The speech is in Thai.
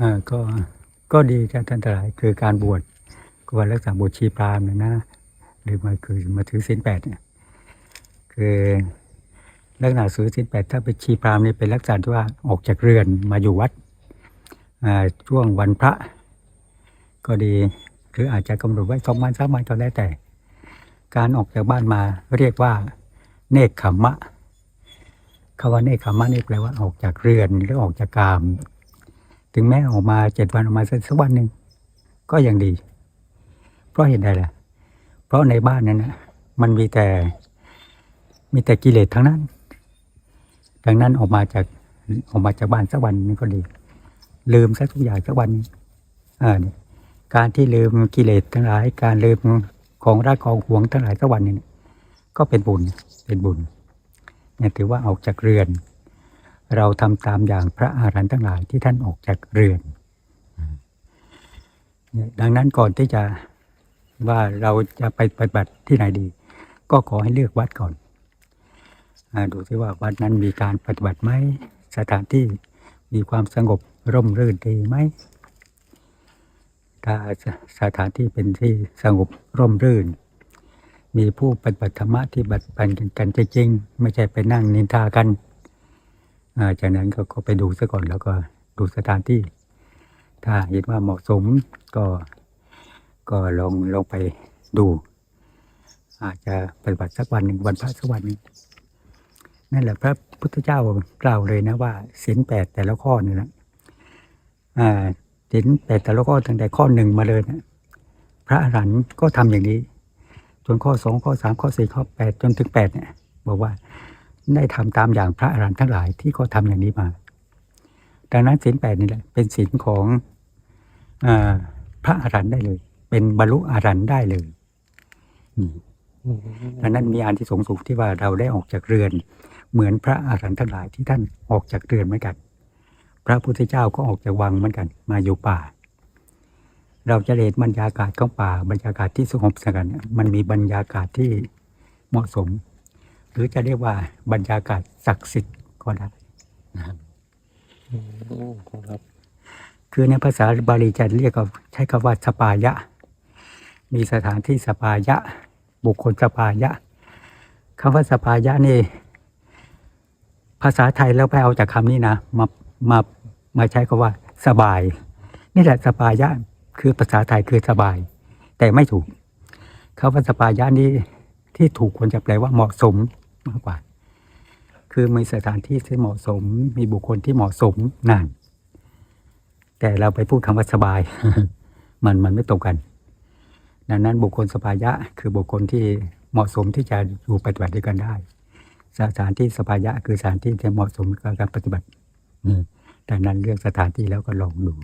อ่าก็ก็ดีครับท่านทั้งหลายคือการบวชก็ว่ารักษาบวชชีพรามเนี่ยนะหรือมาคือมาถือศีลแปดเนี่ยคือลักษณะถือศีลแปดถ้าเป็นชีพรามณ์นี่เป็นลักษณะที่ว่าออกจากเรือนมาอยู่วัดช่วงวันพระ ก็ดีหรืออาจจะกำหนดไว้สองวันสามวันก็แล้วแต่ การออกจากบ้านมาเรียกว่า เนคขมมะคำว่าเนคขมมะนี่แปลว่าออกจากเรือนหรือออกจากกาม ถึงแม้ออกมาเจ็ดวันออกมาสักวันหนึ่งก็ยังดี เพราะเห็นใดล่ะ เพราะในบ้านนั้นนะมันมีแต่มีแต่กิเลสทั้งนั้น ดังนั้นออกมาจากออกมาจากบ้านสักวันนึงก็ดี ลืมสักทุกอย่างสักวันอ่าการที่ลืมกิเลสทั้งหลาย การลืมของรักของหวงทั้งหลายสักวันนึงก็เป็นบุญเป็นบุญเนี่ยถือว่าออกจากเรือน เราทำตามอย่างพระอาหารหันต์ทั้งหลายที่ท่านออกจากเรือนเนี่ยดังนั้นก่อนที่จะว่าเราจะไปปฏิบัติที่ไหนดี ก็ขอให้เลือกวัดก่อนอาดูซิว่าวัดนั้นมีการปฏิบัติไหมสถานที่มีความสงบร่มรื่นดีไหมถ้าสสถานที่เป็นที่สงบร่มรื่น มีผู้ปฏิบัติธรรมะที่ปฏิบัติกันจริงๆไม่ใช่ไปนั่งนินทากันอ่า จากนั้นก็ก็ไปดูซะก่อนแล้วก็ดูสถานที่ ถ้าเห็นว่าเหมาะสมก็ก็ลองลองไปดู อาจจะปฏิบัติสักวันหนึ่งวันพระสักวันนึ่งนั่นแหละพระพุทธเจ้ากล่าวเลยนะว่าศีลแปดแต่ละข้อนี่นะศีลแปดแต่ละข้อตั้งแต่ข้อหนึ่งมาเลยนะพระอรหันต์ก็ทำอย่างนี้ จนข้อสองข้อสามข้อสี่ข้อแปดจนถึงแปดเนี่ยบอกว่า ได้ทำตามอย่างพระอรหันต์ทั้งหลายที่เขาทำอย่างนี้มา ดังนั้นศีลแปดนี่แหละ เป็นศีลของอพระอรหันต์ได้เลย เป็นบรรลุอรหันต์ได้เลยดังนั้นมีอันที่สงส์สูงที่ว่าเราได้ออกจากเรือน เหมือนพระอรหันต์ทั้งหลายที่ท่านออกจากเรือนเหมือนกัน พระพุทธเจ้าก็ออกจากวังเหมือนกัน มาอยู่ป่า เราจะเห็นบรรยากาศของป่าบรรยากาศที่สงบสงัดเนี่ยมันมีบรรยากาศที่เหมาะสม รือจะเรียกว่าบรรยากาศศักดิ์สิทธิ์ก็ได้นะครับอืมครับคือในภาษาบาลีจะเรียกว่าใช้คำว่าสปายะ มีสถานที่สปายะ บุคคลสปายะคำว่าสปายะนี่ ภาษาไทยแล้วไปเอาจากคำนี้นะมามามาใช้คำว่า สบาย นี่แหละสปายะคือภาษาไทยคือสบาย แต่ไม่ถูกคำว่าสปายะนี้ที่ถูกควรจะแปลว่าเหมาะสม มากกว่า คือมีสถานที่ที่เหมาะสม มีบุคคลที่เหมาะสมนั่นแต่เราไปพูดคำว่าสบาย มันมันไม่ตรงกัน ดังนั้นบุคคลสบายะ คือบุคคลที่เหมาะสมที่จะอยู่ปฏิบัติด้วยกันได้ สถานที่สบายะ คือสถานที่ที่เหมาะสมกับการปฏิบัติดังนั้นเลือกสถานที่แล้วก็ลองดู